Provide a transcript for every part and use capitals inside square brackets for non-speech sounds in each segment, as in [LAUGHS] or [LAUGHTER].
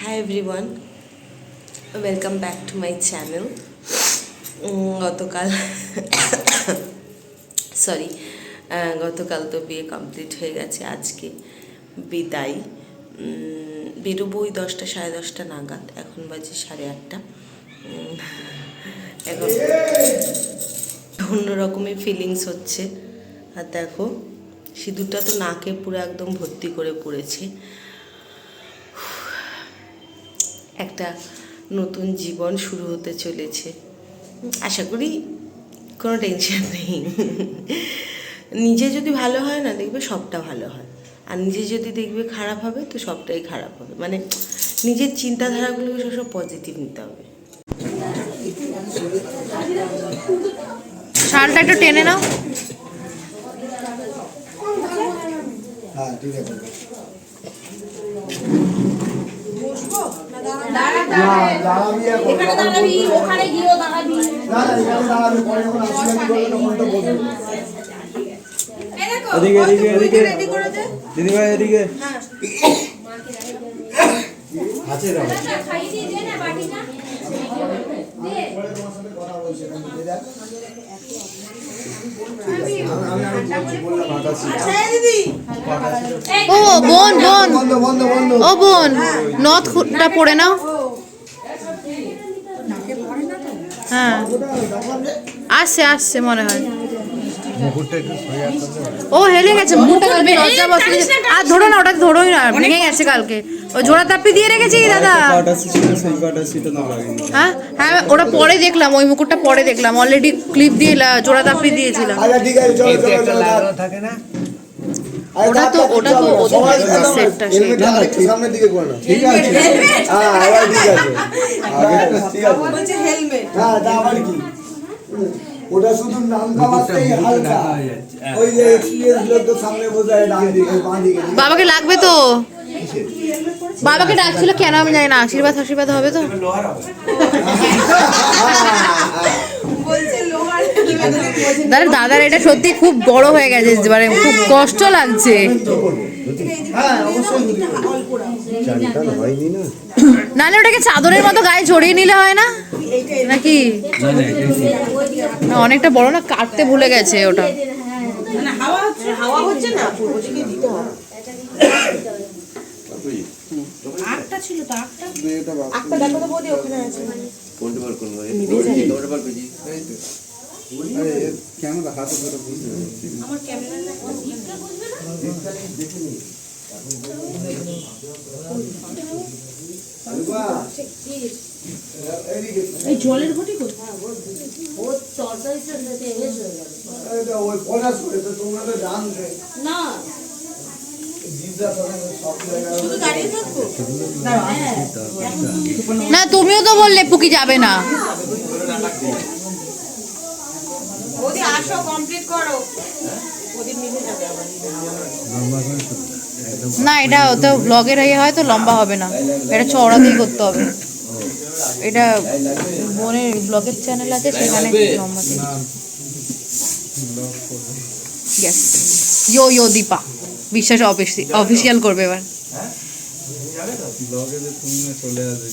Hi everyone welcome back to my channel গতকাল [COUGHS] sorry গতকাল তো বিয়ে কমপ্লিট হয়ে গেছে, আজকে বিদায়। বেরোবো ওই দশটা, সাড়ে দশটা নাগাদ। এখন বাজে সাড়ে আটটা। এখন অন্য রকমের ফিলিংস হচ্ছে। আর দেখো, সিঁদুরটা তো নাকে পুরো একদম ভর্তি করে পড়েছে। একটা নতুন জীবন শুরু হতে চলেছে। আশা করি কোনো টেনশন নেই। নিজে যদি ভালো হয় না দেখবে সবটা ভালো হয়। আর নিজে যদি দেখবে খারাপ হবে তো সবটাই খারাপ হবে। মানে নিজের চিন্তাধারাগুলোকে সবসময় পজিটিভ নিতে হবে। শালটা একটু টেনে নাও। হ্যাঁ ঠিক আছে। এদিকে এদিকে এদিকে দিদিভাই এদিকে আছে ছিল। ও বোন বোন। ও বোন নথটা পড়ে নাও। হ্যাঁ। আসছে আসছে মনে হয় মুকুটটা একটু সরে আসতে হবে। ও হেলে গেছে মুখটা কালকে লজ্জা বসে আর ধরো না ওটা ধরোই না ভেঙে গেছে কালকে। ওই জোড়া তাপ্পি দিয়ে রেখেছি দাদা? হ্যাঁ হ্যাঁ ওটা পরে দেখলাম ওই মুকুটটা পরে দেখলাম অলরেডি ক্লিপ দিয়ে জোড়া তাপ্পি দিয়েছিলাম। আচ্ছা ওটা তো- ওটা তো ওদের সেটটা সেটা। সামনের দিকে করে ঠিক আছে? হ্যাঁ এবার ঠিক আছে। আগেরটা ঠিক আছে। হ্যাঁ আবার কি? ওটা শুধু নাম কামাতেই হালকা ওই যে এক্সপিরিয়েন্স লোক তো সামনে আছে ডান দিকে বাঁ দিকে। বাবাকে লাগবে তো? বাবাকে ডাকছিল কেন আমি জানি না আশীর্বাদ আশীর্বাদ হবে তো? দাদা দাদার এটা সত্যি খুব বড় হয়ে গেছে মানে খুব কষ্ট লাগছে। হ্যাঁ না নাহলে ওটাকে চাদরের মতো গায়ে জড়িয়ে নিলে হয় না? নাকি? না, অনেকটা বড় না কাটতে ভুলে গেছে ওটা। আরে কেন হাতে ধরে বুঝতে পারছি ওই তো তোমরা তো জানবে না দিদা সব জায়গায় না তুমিও তো বললে পুকি যাবে না। আসো কমপ্লিট করো। না এটা তো ব্লগের ইয়ে হয় তো লম্বা হবে না। এটা চওড়াতেই করতে হবে। এটা বোনের ব্লগের চ্যানেল আছে সেখানে লম্বা ইয়েস ইয়ো ইয়ো দীপা বিশ্বাস অফিসিয়াল করবে এবার। ব্লগে যে তুমিও চলে আসবে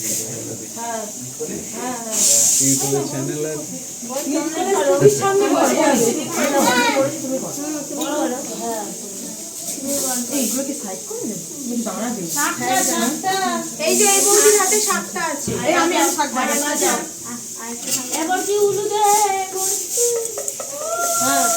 ইউটিউবে চ্যানেল আছে। এই যে এই বৌদির সাতটা আছে। এই আমি আর শাক এবার কি উলুদে Thank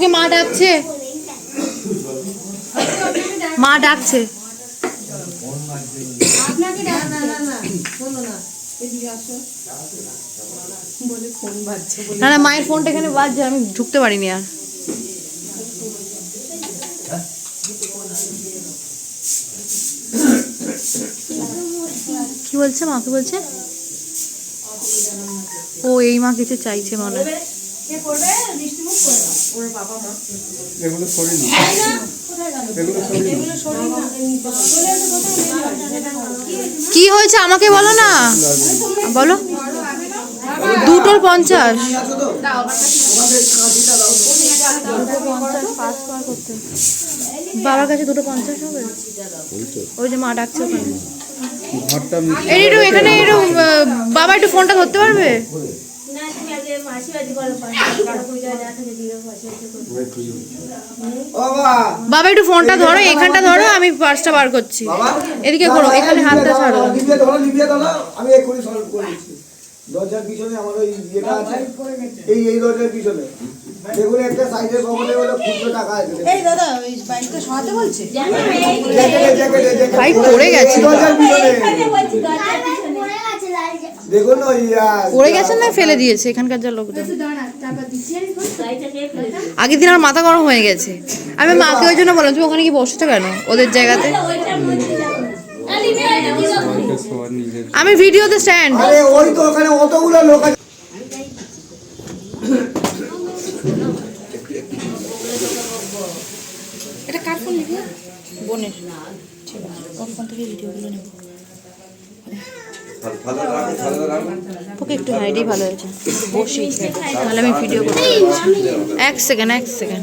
বাবাকে মা ডাকছে? মা ডাকছে। না না মায়ের ফোনটা এখানে বাজছে আমি ঢুকতে পারিনি আর। কি বলছে মা? কি বলছে? ও এই মা কিছু চাইছে মনে হয়। এগুলো সরি না? এগুলো সরি না কি হয়েছে আমাকে বলো না। বলো। দুটোর পঞ্চাশ। বাবার কাছে দুটো পঞ্চাশ হবে? ওই যে মা ডাকছে ওখানে। এখানে বাবা একটু ফোনটা ধরতে পারবে? বাবা বাবা একটু ফোনটা ধরো এখানটা ধরো আমি পার্সটা বার করছি। এদিকে করো এখানে হাতটা ছাড়ো। আমি এক্ষুনি সলভ করে দিচ্ছি। দরজার পিছনে আমার ওই ইয়েটা আছে এই এই দরজার পিছনে। দেখুন একটা সাইডে কমনে হলো খুচরো টাকা আছে। এই দাদা ওই বাইকটা সরাতে বলছে? ভাই পড়ে গেছে। এই দরজার পিছনে। দেখুন ওই পড়ে গেছে না ফেলে দিয়েছে এখানকার যা লোকজন। আগের দিন আমার মাথা গরম হয়ে গেছে। আমি মাকে ওই জন্য বললাম তুমি ওখানে কি বসছো কেন ওদের জায়গাতে? আমি ভিডিওতে স্ট্যান্ড আরে ওই তো ওখানে অতগুলো লোক আছে। এটা কার ফোন নিবি বোনের। ওর ফোন থেকে ভিডিওগুলো নেব। ওকে একটু হাইডি ভালো হয়েছে। একটু বসি। তাহলে আমি ভিডিও করতে পারছি এক সেকেন্ড এক সেকেন্ড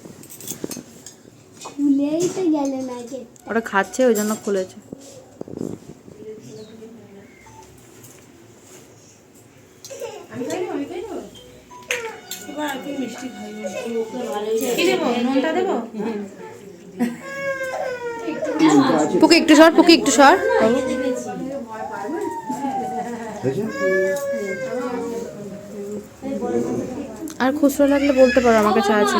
খুলেই তো গেল না গেটটা ওটা খাচ্ছে ওই জন্য খুলেছে। পুকে একটু সর পুকে একটু সর। আর আর খুচরো লাগলে বলতে পারো আমার কাছে আছে।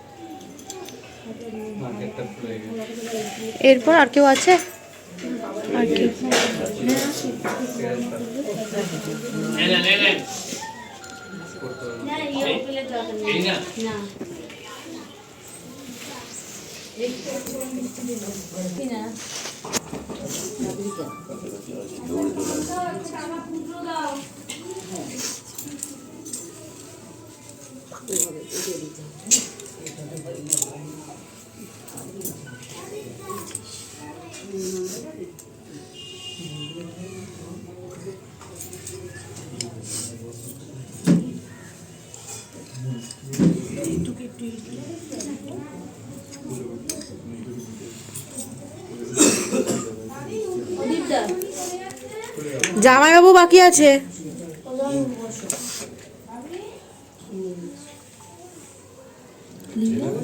এরপর আর কেউ আছে? আর কি? না। জামাইবাবু বাকি আছে?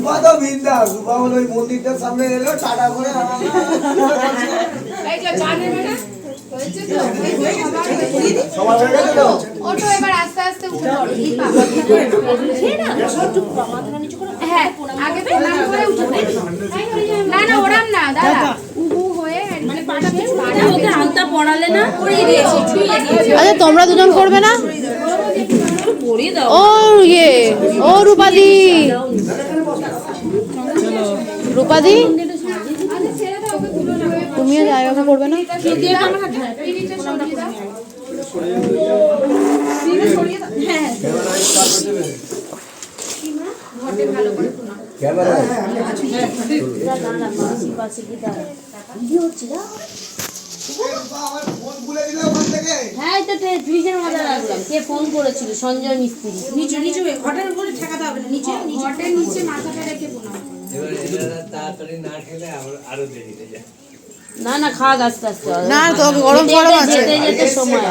রূপা তো বিন্দাস রূপা হলো ওই মন্দিরটার সামনে এলো টাটা করে এই যে জানে না? হয়েছে তো? সবার হয়ে গেছে তো? ওটো এবার আস্তে আস্তে উঠে পড়ো। দীপা। আগে প্রণাম করে উঠে পড়ো। না না ওরাম না দাদা। উবু হয়ে মানে আচ্ছা তোমরা দুজন করবে না? ও ইয়ে ও রূপাদি। রূপাদি? তুমিও জায়গা করবে না? হ্যাঁ ফোন করেছিল? সঞ্জয় মিস্ত্রি। নিচে নিচে ঘটের উপরে ঠেকাতে হবে না নিচে ঘটের নিচে মাথাটা রেখে প্রণাম না না খাওয়া আস্তে আস্তে না তো গরম গরম আছে। যেতে যেতে সময়।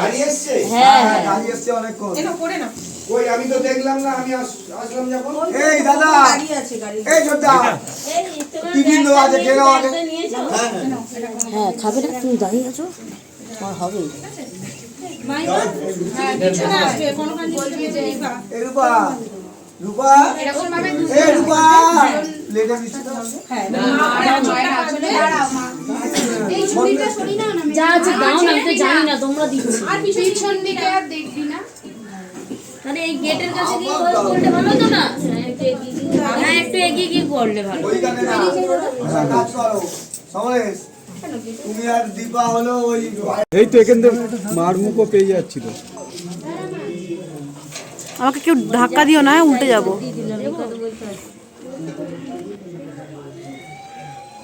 হ্যাঁ, হ্যাঁ। গাড়ি এসছে অনেকক্ষণ। এটা করে না ওই আমি তো দেখলাম না আমি আসলাম যখন। এই দাদা! গাড়ি আছে গাড়ি এই ছোটদা এই, টিফিন দেওয়া আছে খেয়ে নাও আগে। ব্যাগটা নিয়েছো? হ্যাঁ খাবে না তুমি দাঁড়িয়ে আছো। আর হবে হ্যাঁ রূপা! রূপা! এরকম ভাবে রূপা! হ্যাঁ এই ছুরিটা সরি না না যা আছে দাও না আমি তো জানি না তোমরা দিচ্ছি আর পিছন দিকে আর দেখবি না। তাহলে এই গেটের কাছে গিয়ে করলে ভালো হতো না? হ্যাঁ, একটু এগিয়ে গিয়ে- হ্যাঁ একটু এগিয়ে গিয়ে করলে ভালো। ওইখানে না একটা কাজ করো। সমরেশ তুমি আর দীপা হলো ওই এই তো এখান থেকে মারমুখও পেয়ে যাচ্ছিল। আমাকে কেউ ধাক্কা দিও না উল্টে যাব।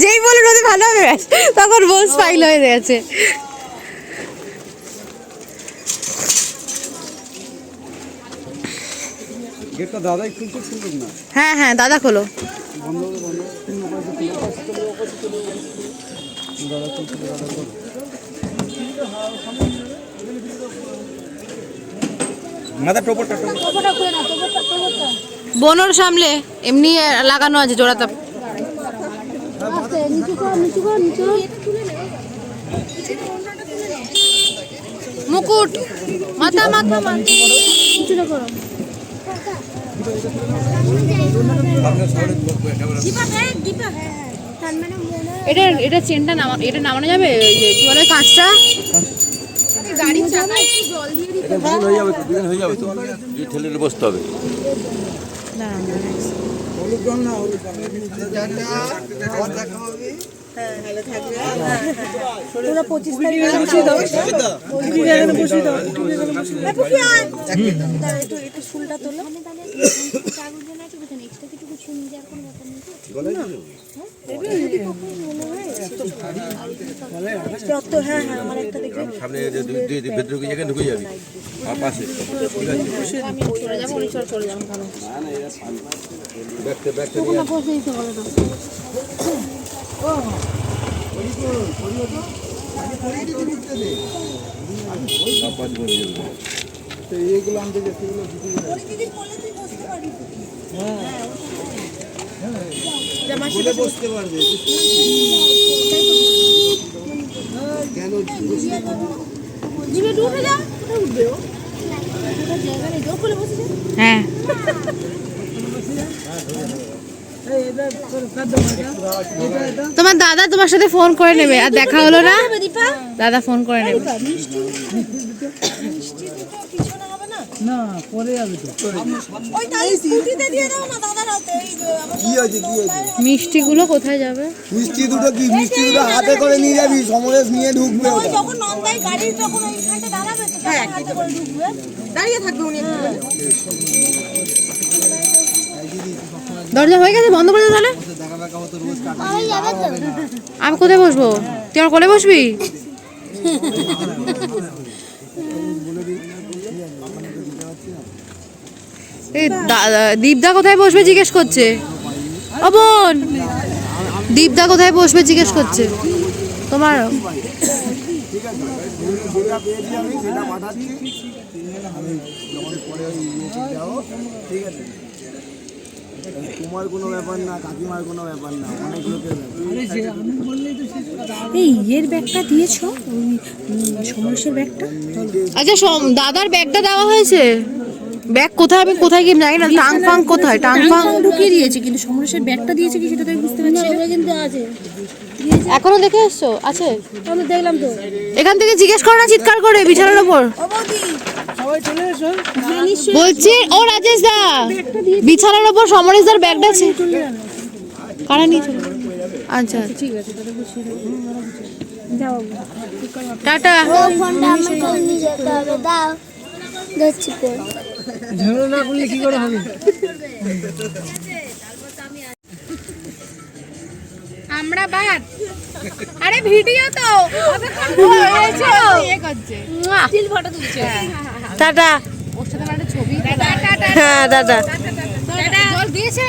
যেই বলে রোদে ভালো হবে ব্যাস, তখন বোস ফাইল হয়ে গেছে গেটটা দাদাই খুলতে শুনবেন না হ্যাঁ হ্যাঁ দাদা খোলো টোপরটা খুলে না বনর সামলে এমনি লাগানো আছে নিচু মুকুট মাথা মাথা মাথা। করো। তার এটা এটা চেনটা নামা এটা নামানো যাবে? বলে কাঁচটা? গাড়ির চাকা জল দিয়ে দুদিন হয়ে যাবে তো দুদিন হয়ে যাবে তো। এই ঠেলে বসতে হবে। তোরা পঁচিশ তারিখে বসিয়ে দাও। বসিয়ে দাও একটু একটু ফুলটা তোলো। হ্যাঁ হ্যাঁ সামনে ভেতরে যাবে ঢুকে যাবি। আর পাশে। আছে। চলে যাব বসতে পারবে। উঠে যা উঠবে ও জায়গা নেই জোর করে বসে হ্যাঁ। তোমার দাদা তোমার সাথে ফোন করে নেবে আর দেখা হলো না? দাদা ফোন করে নেবে ওই তাহলে স্কুটিতে দিয়ে দাও না দাদার হাতে এই যে আমার কি আছে কি আছে? মিষ্টিগুলো কোথায় যাবে? মিষ্টি দুটো কি? মিষ্টি দুটো হাতে করে নিয়ে যাবি সমরেশ নিয়ে ঢুকবে ওই যখন নন্দাই গাড়ির যখন ওইখানটা দাঁড়াবে তো করে ঢুকবে। দাঁড়িয়ে থাকবে উনি দরজা হয়ে গেছে বন্ধ করে দাও তাহলে। আমি আমি কোথায় বসবো? তুই আমার কোলে বসবি? [LAUGHS] এই দীপদা কোথায় বসবে জিজ্ঞেস করছে? ও বোন দীপদা কোথায় বসবে জিজ্ঞেস করছে? তোমার কোনো ব্যাপার না কাকিমার কোনো ব্যাপার না অনেক লোকের এই ইয়ের ব্যাগটা দিয়েছ? ওই সমরেশের ব্যাগটা? আচ্ছা দাদার ব্যাগটা দেওয়া হয়েছে? ব্যাগ কোথায় আমি কোথায় গিয়ে জানি না টাং ফাং কোথায়? টাং ফাং ঢুকিয়ে দিয়েছে কিন্তু সমরেশের ব্যাগটা দিয়েছে কি সেটা তো বুঝতে পারছি না। ওটা কিন্তু আছে। এখনও দেখে এসছো? আছে? আমি দেখলাম তো। এখান থেকে জিজ্ঞেস করো না চিৎকার করে বিছানার ওপর ও বৌদি বলছি ও রাজেশ দা বিছানার ওপর সমরেশ দার ব্যাগটা আছে। কারা নিয়ে চলে আচ্ছা ঠিক আছে টাটা। ও ফোনটা আমাকে নিয়ে যেতে হবে দাও। ধরছি হবে? আমরা বাদ। আরে ভিডিও তো। টাটা। ওর সাথে একটা ছবি। হ্যাঁ টাটা। দিয়েছে?